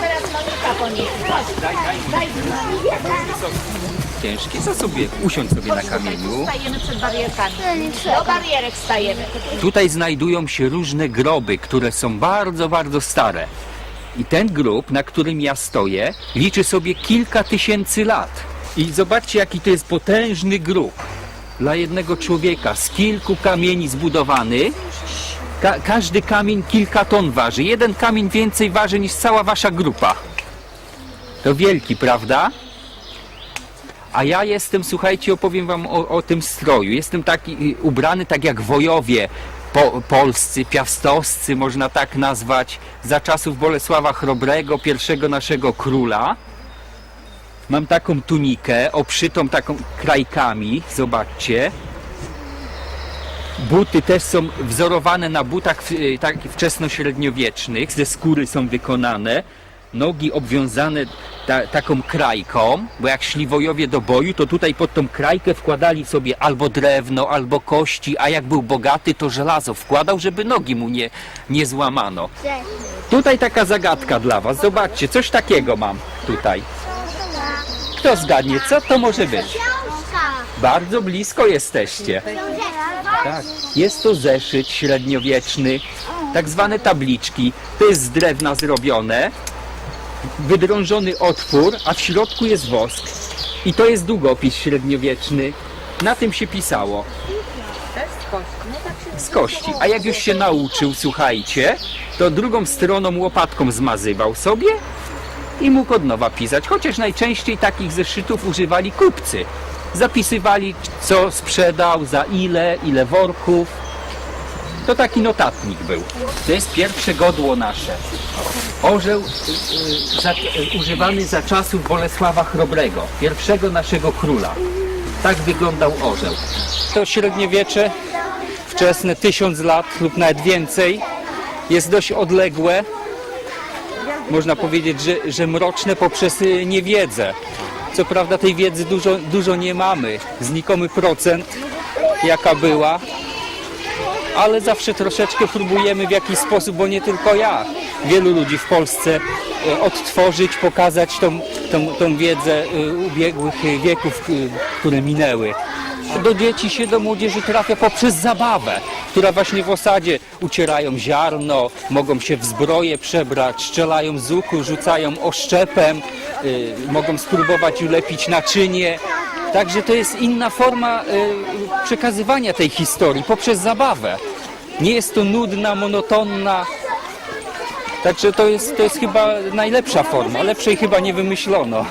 Teraz Monika poniesie. Ciężkie. Co sobie, usiądź sobie na kamieniu. Stajemy przed barierkami. Do barierek stajemy. Tutaj znajdują się różne groby, które są bardzo, bardzo stare. I ten grób, na którym ja stoję, liczy sobie kilka tysięcy lat. I zobaczcie, jaki to jest potężny grób dla jednego człowieka, z kilku kamieni zbudowany. Ka- każdy kamień kilka ton waży. Jeden kamień więcej waży niż cała wasza grupa. To wielki, prawda? A ja jestem, słuchajcie, opowiem wam o, o tym stroju. Jestem taki y, ubrany tak jak wojowie po, polscy, piastowscy, można tak nazwać, za czasów Bolesława Chrobrego, pierwszego naszego króla. Mam taką tunikę, obszytą taką krajkami, zobaczcie. Buty też są wzorowane na butach y, tak wczesnośredniowiecznych, ze skóry są wykonane. Nogi obwiązane ta, taką krajką, bo jak szli wojowie do boju, to tutaj pod tą krajkę wkładali sobie albo drewno, albo kości, a jak był bogaty, to żelazo wkładał, żeby nogi mu nie, nie złamano. Tutaj taka zagadka dla was. Zobaczcie, coś takiego mam tutaj. Kto zgadnie, co to może być? Bardzo blisko jesteście. Tak, jest to zeszyt średniowieczny, tak zwane tabliczki. To jest z drewna zrobione, wydrążony otwór, a w środku jest wosk. I to jest długopis średniowieczny. Na tym się pisało. Z kości. A jak już się nauczył, słuchajcie, to drugą stroną łopatką zmazywał sobie i mógł od nowa pisać. Chociaż najczęściej takich zeszytów używali kupcy. Zapisywali, co sprzedał, za ile, ile worków. To taki notatnik był. To jest pierwsze godło nasze. Orzeł y, y, y, używany za czasów Bolesława Chrobrego, pierwszego naszego króla. Tak wyglądał orzeł. To średniowiecze, wczesne tysiąc lat lub nawet więcej, jest dość odległe. Można powiedzieć, że, że mroczne poprzez niewiedzę. Co prawda tej wiedzy dużo, dużo nie mamy, znikomy procent jaka była, ale zawsze troszeczkę próbujemy w jakiś sposób, bo nie tylko ja, wielu ludzi w Polsce e, odtworzyć, pokazać tą, tą, tą wiedzę e, ubiegłych wieków, e, które minęły. Do dzieci się, do młodzieży trafia poprzez zabawę, która właśnie w osadzie ucierają ziarno, mogą się w zbroję przebrać, strzelają z łuku, rzucają oszczepem, y, mogą spróbować ulepić naczynie. Także to jest inna forma y, przekazywania tej historii poprzez zabawę. Nie jest to nudna, monotonna. Także to jest, to jest chyba najlepsza forma. Lepszej chyba nie wymyślono.